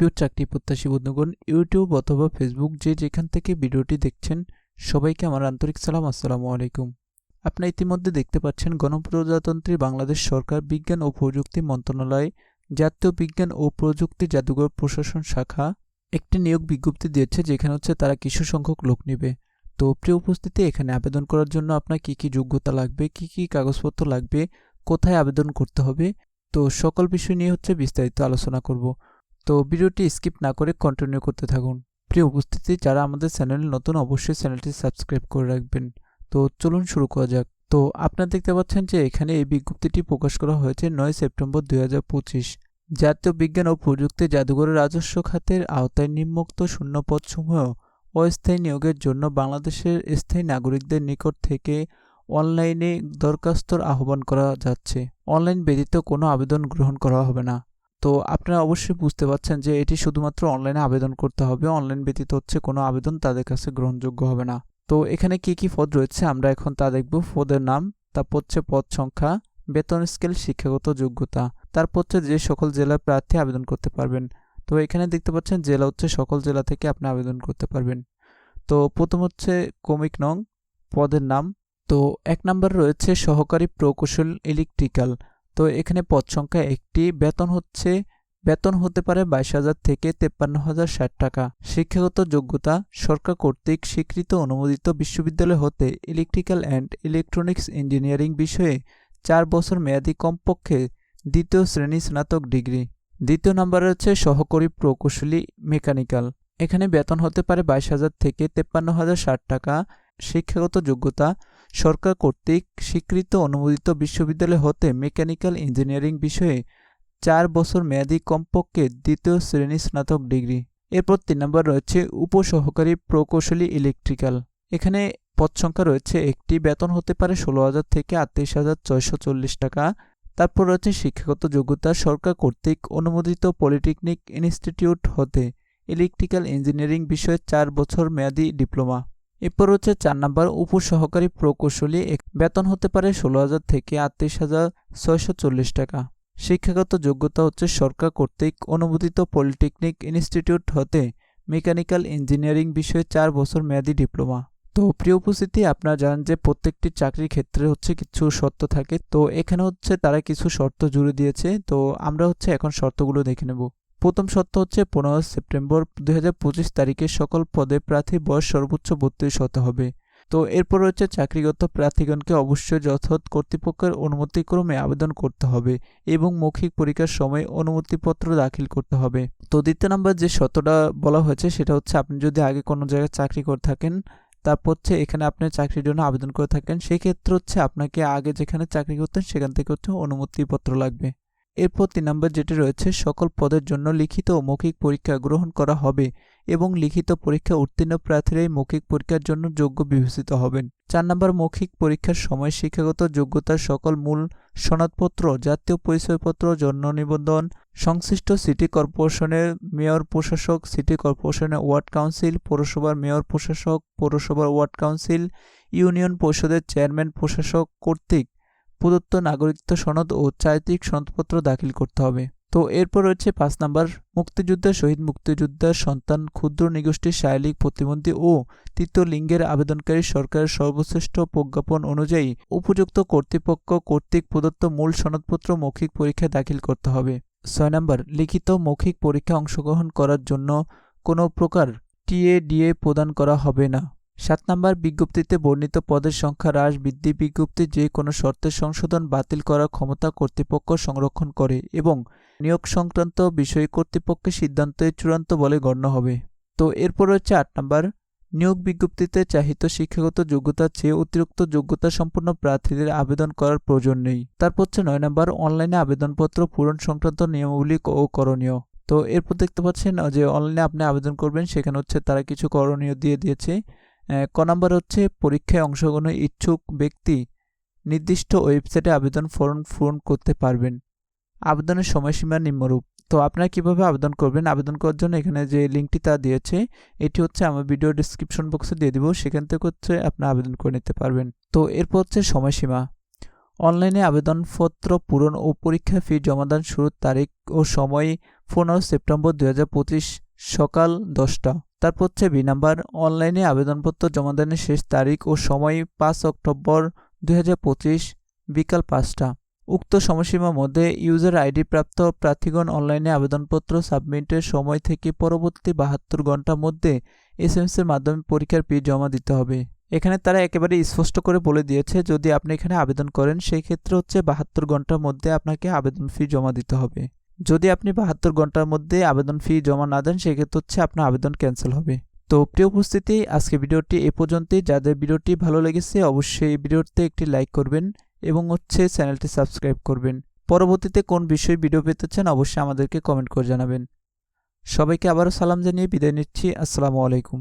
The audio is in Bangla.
প্রিয় চাকরি প্রত্যাশী বন্ধুগণ ইউটিউব অথবা ফেসবুক যে যেখান থেকে ভিডিওটি দেখছেন, সবাইকে আমার আন্তরিক সালাম, আসসালামু আলাইকুম। আপনারা ইতিমধ্যে দেখতে পাচ্ছেন গণপ্রজাতন্ত্রী বাংলাদেশ সরকার বিজ্ঞান ও প্রযুক্তি মন্ত্রণালয়, জাতীয় বিজ্ঞান ও প্রযুক্তি জাদুঘর প্রশাসন শাখা একটি নিয়োগ বিজ্ঞপ্তি দিয়েছে, যেখানে হচ্ছে তারা কিছু সংখ্যক লোক নেবে। তো প্রিয় উপস্থিতি, এখানে আবেদন করার জন্য আপনার কী কী যোগ্যতা লাগবে, কী কী কাগজপত্র লাগবে, কোথায় আবেদন করতে হবে, তো সকল বিষয় নিয়ে হচ্ছে বিস্তারিত আলোচনা করব। তো ভিডিওটি স্কিপ না করে কন্টিনিউ করতে থাকুন। প্রিয় উপস্থিতি, যারা আমাদের চ্যানেল নতুন, অবশ্যই চ্যানেলটি সাবস্ক্রাইব করে রাখবেন। তো চলুন শুরু করা যাক। তো আপনারা দেখতে পাচ্ছেন যে এখানে এই বিজ্ঞপ্তিটি প্রকাশ করা হয়েছে নয় সেপ্টেম্বর দু হাজার পঁচিশ। জাতীয় বিজ্ঞান ও প্রযুক্তি জাদুঘরের রাজস্ব খাতের আওতায় নিম্নোক্ত শূন্যপদসমূহ অস্থায়ী নিয়োগের জন্য বাংলাদেশের স্থায়ী নাগরিকদের নিকট থেকে অনলাইনে দরখাস্তর আহ্বান করা যাচ্ছে। অনলাইন ব্যতীত কোনো আবেদন গ্রহণ করা হবে না। তো আপনারা অবশ্যই বুঝতে পারছেন যে এটি শুধুমাত্র অনলাইনে আবেদন করতে হবে। অনলাইন ব্যতীত হচ্ছে কোনো আবেদন তাদের কাছে গ্রহণযোগ্য হবে না। তো এখানে কি কি পদ রয়েছে আমরা এখন তা দেখব। পদের নাম, তারপর হচ্ছে পদ সংখ্যা, বেতন স্কেল শিক্ষাগত যোগ্যতা, তারপর হচ্ছে যে সকল জেলার প্রার্থী আবেদন করতে পারবেন। তো এখানে দেখতে পাচ্ছেন জেলা হচ্ছে সকল জেলা থেকে আপনি আবেদন করতে পারবেন। তো প্রথম হচ্ছে কমিক নং, পদের নাম। তো এক নম্বর রয়েছে সহকারী প্রকৌশল ইলেকট্রিক্যাল তো এখানে পদ সংখ্যা একটি, বেতন হচ্ছে, বেতন হতে পারে বাইশ হাজার থেকে তেপ্পান্ন হাজার ষাট টাকা। শিক্ষাগত যোগ্যতা, সরকার কর্তৃক স্বীকৃত অনুমোদিত বিশ্ববিদ্যালয় হতে ইলেকট্রিক্যাল অ্যান্ড ইলেকট্রনিক্স ইঞ্জিনিয়ারিং বিষয়ে চার বছর মেয়াদী কমপক্ষে দ্বিতীয় শ্রেণি স্নাতক ডিগ্রি। দ্বিতীয় নম্বরে হচ্ছে সহকারী প্রকৌশলী মেকানিক্যাল। এখানে বেতন হতে পারে বাইশ হাজার থেকে তেপ্পান্ন হাজার ষাট টাকা। শিক্ষাগত যোগ্যতা সরকার কর্তৃক স্বীকৃত অনুমোদিত বিশ্ববিদ্যালয় হতে মেকানিক্যাল ইঞ্জিনিয়ারিং বিষয়ে চার বছর মেয়াদী কমপক্ষে দ্বিতীয় শ্রেণি স্নাতক ডিগ্রি। এরপর তিন নম্বর রয়েছে উপসহকারী প্রকৌশলী ইলেকট্রিক্যাল। এখানে পদ সংখ্যা রয়েছে একটি, বেতন হতে পারে ষোলো হাজার থেকে আটত্রিশ হাজার ছয়শো চল্লিশ টাকা। তারপর রয়েছে শিক্ষাগত যোগ্যতা, সরকার কর্তৃক অনুমোদিত পলিটেকনিক ইনস্টিটিউট হতে ইলেকট্রিক্যাল ইঞ্জিনিয়ারিং বিষয়ে চার বছর মেয়াদী ডিপ্লোমা। এরপর হচ্ছে চার নাম্বার উপসহকারী প্রকৌশলী বেতন হতে পারে ষোলো হাজার থেকে আটত্রিশ হাজার ছয়শো চল্লিশ টাকা। শিক্ষাগত যোগ্যতা হচ্ছে সরকার কর্তৃক অনুমোদিত পলিটেকনিক ইনস্টিটিউট হতে মেকানিক্যাল ইঞ্জিনিয়ারিং বিষয়ে চার বছর মেয়াদী ডিপ্লোমা। তো প্রিয় উপস্থিতি, আপনারা জানেন যে প্রত্যেকটি চাকরির ক্ষেত্রে হচ্ছে কিছু শর্ত থাকে। তো এখানে হচ্ছে তারা কিছু শর্ত জুড়ে দিয়েছে। তো আমরা হচ্ছে এখন শর্তগুলো দেখে নেব। প্রথম শর্ত হচ্ছে পনেরো সেপ্টেম্বর দুই হাজার পঁচিশ তারিখে সকল পদে প্রার্থী বয়স সর্বোচ্চ বত্রিশ হতে হবে। তো এরপর হচ্ছে চাকরিগত প্রার্থীগণকে অবশ্যই যথাযথ কর্তৃপক্ষের অনুমতিক্রমে আবেদন করতে হবে এবং মৌখিক পরীক্ষার সময় অনুমতিপত্র দাখিল করতে হবে। তো দ্বিতীয় নম্বর যে শতটা বলা হয়েছে সেটা হচ্ছে আপনি যদি আগে কোনো জায়গায় চাকরি করে থাকেন, তারপর হচ্ছে এখানে আপনি চাকরির জন্য আবেদন করে থাকেন, সেক্ষেত্রে হচ্ছে আপনাকে আগে যেখানে চাকরি করতেন সেখান থেকে হচ্ছে অনুমতিপত্র লাগবে। এরপর তিন নম্বর যেটি রয়েছে, সকল পদের জন্য লিখিত ও মৌখিক পরীক্ষা গ্রহণ করা হবে এবং লিখিত পরীক্ষা উত্তীর্ণ প্রার্থীরাই মৌখিক পরীক্ষার জন্য যোগ্য বিবেচিত হবেন। চার নম্বর, মৌখিক পরীক্ষার সময় শিক্ষাগত যোগ্যতার সকল মূল সনদপত্র, জাতীয় পরিচয়পত্র, জন্ম নিবন্ধন, সংশ্লিষ্ট সিটি কর্পোরেশনের মেয়র, প্রশাসক, সিটি কর্পোরেশনের ওয়ার্ড কাউন্সিল, পৌরসভার মেয়র, প্রশাসক, পৌরসভার ওয়ার্ড কাউন্সিল, ইউনিয়ন পরিষদের চেয়ারম্যান, প্রশাসক কর্তৃক প্রদত্ত নাগরিকত্ব সনদ ও চারিত্রিক সনদপত্র দাখিল করতে হবে। তো এরপর রয়েছে পাঁচ নাম্বার মুক্তিযোদ্ধা শহীদ মুক্তিযোদ্ধার সন্তান ক্ষুদ্র নিগোষ্ঠীর শারীরিক প্রতিবন্ধী ও তৃতীয় লিঙ্গের আবেদনকারী সরকারের সর্বশ্রেষ্ঠ প্রজ্ঞাপন অনুযায়ী উপযুক্ত কর্তৃপক্ষ কর্তৃক প্রদত্ত মূল সনদপত্র মৌখিক পরীক্ষায় দাখিল করতে হবে। ছয় নম্বর, লিখিত মৌখিক পরীক্ষা অংশগ্রহণ করার জন্য কোনো প্রকার টিএডিএ প্রদান করা হবে না। সাত নম্বর বিজ্ঞপ্তিতে বর্ণিত পদের সংখ্যা হ্রাস, বৃদ্ধি বিজ্ঞপ্তি যে কোনো শর্তের সংশোধন বাতিল করার ক্ষমতা কর্তৃপক্ষ সংরক্ষণ করে এবং নিয়োগ সংক্রান্ত বিষয়ে কর্তৃপক্ষের সিদ্ধান্তে চূড়ান্ত বলে গণ্য হবে। তো এরপর হচ্ছে আট নম্বর। নিয়োগ বিজ্ঞপ্তিতে চাহিত শিক্ষাগত যোগ্যতার চেয়ে অতিরিক্ত যোগ্যতা সম্পন্ন প্রার্থীদের আবেদন করার প্রয়োজন নেই। তারপর হচ্ছে নয় নম্বর, অনলাইনে আবেদনপত্র পূরণ সংক্রান্ত নিয়মাবলী ও করণীয়। তো এরপর দেখতে পাচ্ছেন যে অনলাইনে আপনি আবেদন করবেন, সেখানে হচ্ছে তারা কিছু করণীয় দিয়ে দিয়েছে। ক নম্বর হচ্ছে, পরীক্ষায় অংশগ্রহণের ইচ্ছুক ব্যক্তি নির্দিষ্ট ওয়েবসাইটে আবেদন ফর্ম পূরণ করতে পারবেন। আবেদনের সময়সীমা নিম্নরূপ। তো আপনারা কীভাবে আবেদন করবেন? আবেদন করার জন্য এখানে যে লিঙ্কটি তা দিয়েছে, এটি হচ্ছে আমার ভিডিও ডিসক্রিপশন বক্সে দিয়ে দিব। সেখান থেকে হচ্ছে আপনি আবেদন করে নিতে পারবেন। তো এরপর হচ্ছে সময়সীমা। অনলাইনে আবেদনপত্র পূরণ ও পরীক্ষা ফি জমাদান শুরুর তারিখ ও সময় পনেরো সেপ্টেম্বর দু হাজার পঁচিশ সকাল দশটা। তারপর হচ্ছে বি নাম্বার, অনলাইনে আবেদনপত্র জমা জমাদানের শেষ তারিখ ও সময় পাঁচ অক্টোবর দু হাজার পঁচিশ, বিকাল পাঁচটা। উক্ত সময়সীমার মধ্যে ইউজার আইডি প্রাপ্ত প্রার্থীগণ অনলাইনে আবেদনপত্র সাবমিটের সময় থেকে পরবর্তী বাহাত্তর ঘণ্টার মধ্যে এসএমএসের মাধ্যমে পরীক্ষার ফি জমা দিতে হবে। এখানে তারা একেবারে স্পষ্ট করে বলে দিয়েছে, যদি আপনি এখানে আবেদন করেন, সেই ক্ষেত্রে হচ্ছে বাহাত্তর ঘণ্টার মধ্যে আপনাকে আবেদন ফি জমা দিতে হবে। যদি আপনি বাহাত্তর ঘণ্টার মধ্যে আবেদন ফি জমা না দেন, সেক্ষেত্রে হচ্ছে আপনার আবেদন ক্যান্সেল হবে। তো প্রিয় উপস্থিতি, আজকে ভিডিওটি এ পর্যন্তই। যাদের ভিডিওটি ভালো লেগেছে, অবশ্যই এই ভিডিওতে একটি লাইক করবেন এবং হচ্ছে চ্যানেলটি সাবস্ক্রাইব করবেন। পরবর্তীতে কোন বিষয়ে ভিডিও পেতে চান, অবশ্যই আমাদেরকে কমেন্ট করে জানাবেন। সবাইকে আবারও সালাম জানিয়ে বিদায় নিচ্ছি। আসসালামু আলাইকুম।